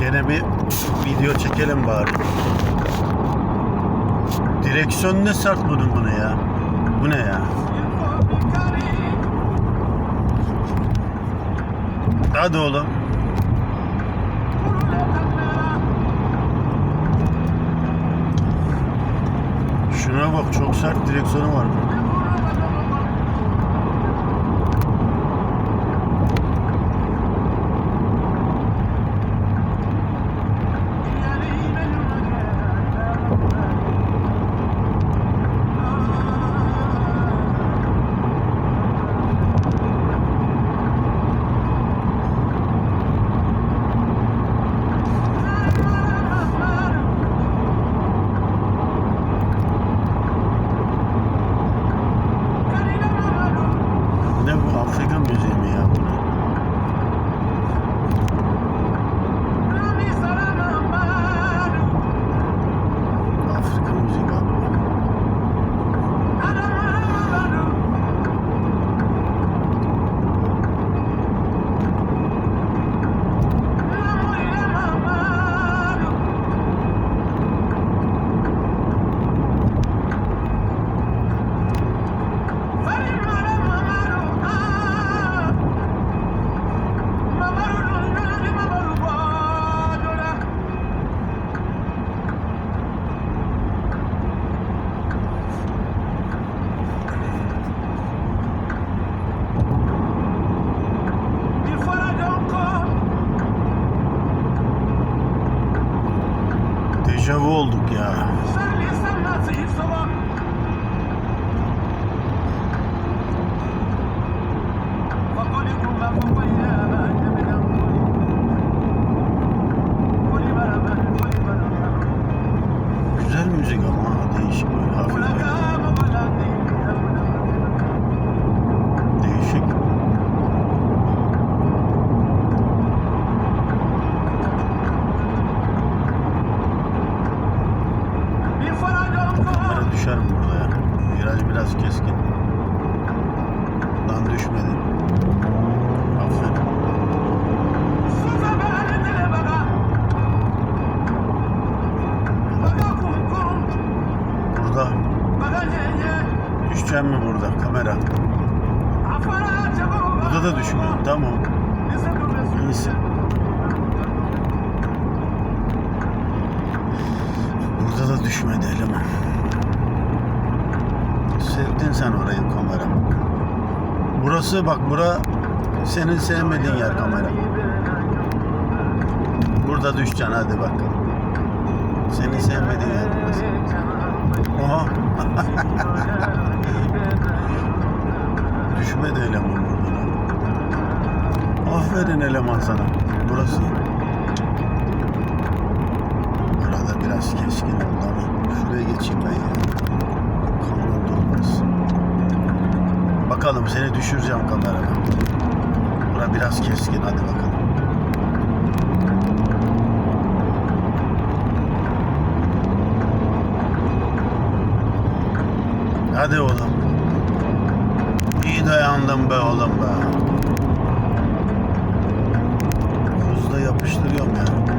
Gene bir video çekelim bari. Direksiyon ne sert bunun bunu ya. Bu ne ya? Hadi oğlum. Şuna bak çok sert direksiyonu var. Ne Dejavu olduk ya. Sen insan nasıl insan Kamera düşer mi burada ya? Viraj biraz keskin. Lan düşmedi. Aferin. Burada. Düşeceğim mi burada kamera? Burada da düşmüyor. Tamam. İyisin. Burada da düşmedi eleman. Sevdin sen orayı kamera. Burası bak bura senin sevmediğin yer kamera. Burada düşeceksin hadi bak. Senin sevmediğin yer burası. Oha. Düşmedi eleman burada. Aferin eleman sana. Burası. Burada biraz keskin oldu ama şuraya geçeyim ben ya. Bakalım seni düşüreceğim kamerada. Bura biraz keskin hadi bakalım. Hadi oğlum. İyi dayandım be oğlum be. Hızla yapıştırıyorum ya. Şu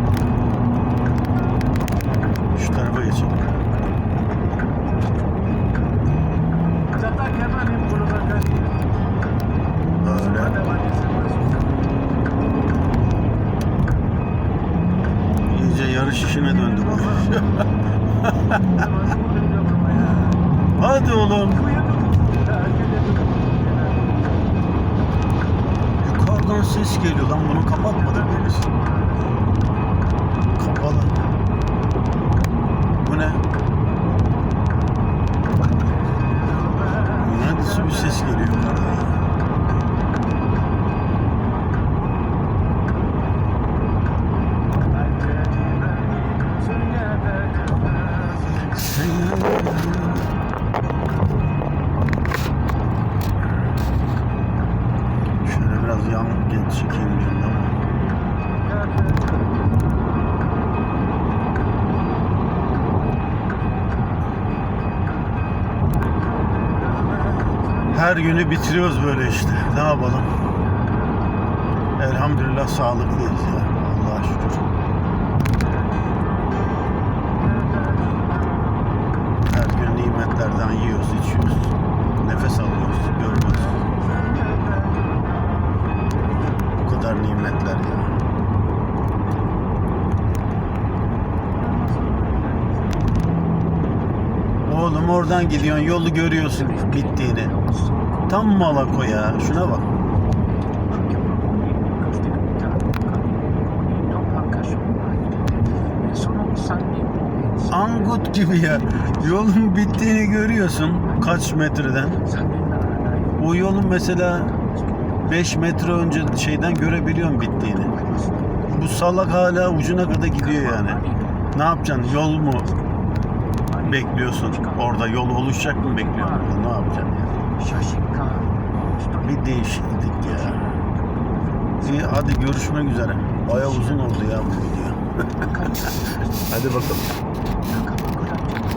yarış işine döndü bu. Hadi oğlum. Yukarıdan ses geliyor lan bunu kapatmadık biz. Kapalı. Bu ne? Neredeyse bir ses geliyor yukarıdan her günü bitiriyoruz böyle işte. Ne yapalım? Elhamdülillah sağlıklıyız ya. Allah'a şükür. Her gün nimetlerden yiyoruz, içiyoruz. Oğlum oradan gidiyorsun yolu görüyorsun bittiğini. Tam Malako ya. Şuna bak. Angut gibi ya. Yolun bittiğini görüyorsun kaç metreden. O yolun mesela 5 metre önce şeyden görebiliyorum bittiğini. Bu salak hala ucuna kadar gidiyor yani. Ne yapacaksın? Yol mu bekliyorsun? Orada yol oluşacak mı bekliyorsun? Ne yapacaksın? Bir değişiklik ya. İyi hadi görüşmek üzere. Baya uzun oldu ya bu video. hadi bakalım.